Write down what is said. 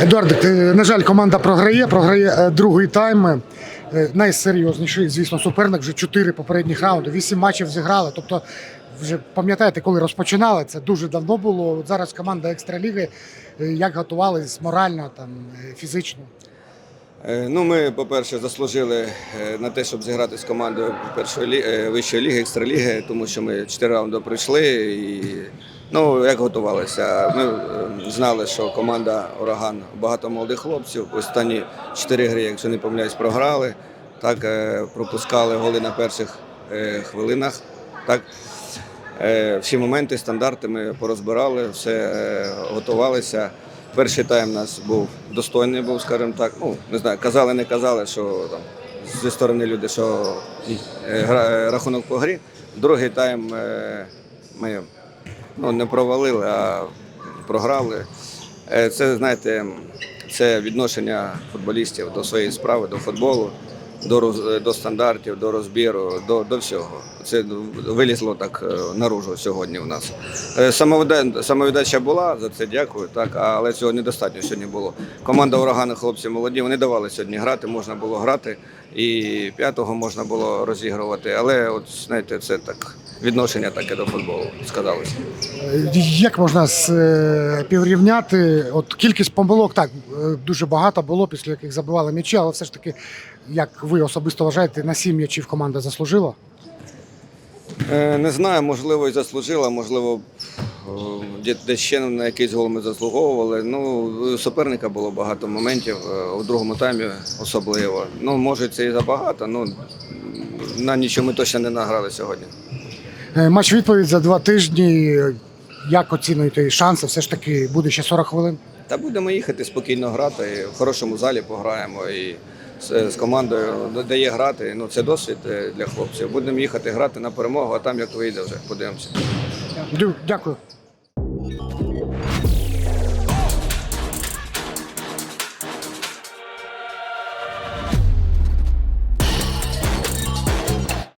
Едуард, е, на жаль, команда програє, програє е, другий тайм. Е, Найсерйозніший, звісно, суперник. Вже чотири попередніх раунди, вісім матчів зіграли. Тобто, вже пам'ятаєте, коли розпочинали, це дуже давно було. От зараз команда екстраліги. Як готувались морально, там, фізично? Ну, ми, по-перше, заслужили на те, щоб зіграти з командою першої лі... вищої ліги, екстраліги, тому що ми чотири раунди пройшли і ну, як готувалися. Ми е, знали, що команда Ураган багато молодих хлопців. Останні чотири гри, якщо не помиляюсь, програли. Так, е, пропускали голи на перших е, хвилинах. Так. Всі моменти, стандарти ми порозбирали, все готувалися. Перший тайм у нас був достойний, був, скажімо так. Ну, не знаю, казали, не казали, що там зі сторони люди, що рахунок по грі. Другий тайм ми ну, не провалили, а програли. Е, Це, знаєте, це відношення футболістів до своєї справи, до футболу, до, роз- до стандартів, до розбіру, до, до всього. Це вилізло так е, наружу сьогодні у нас. Е, Самовида- Самовіддача була, за це дякую, так, але цього недостатньо сьогодні було. Команда урагану, хлопці молоді, вони давали сьогодні грати, можна було грати, і п'ятого можна було розігрувати. Але от знаєте, це так відношення таке до футболу сказалося. Е, Як можна співрівняти? От кількість помилок так дуже багато було, після яких забивали м'ячі, але все ж таки, як ви особисто вважаєте, на сім м'ячів команда заслужила? Е, Не знаю, можливо, і заслужила, можливо, е, де- десь ще на якийсь гол ми заслуговували. Ну, у суперника було багато моментів, е, у другому таймі особливо. Ну, може, це і забагато, ну на нічого ми точно не награли сьогодні. Е, Матч відповідь за два тижні. Як оцінюєте шанси? Все ж таки буде ще 40 хвилин. Та будемо їхати спокійно грати, в хорошому залі пограємо і з, командою дає грати. Ну, це досвід е, для хлопців. Будемо їхати грати на перемогу, а там як вийде вже, подивимося. Дякую.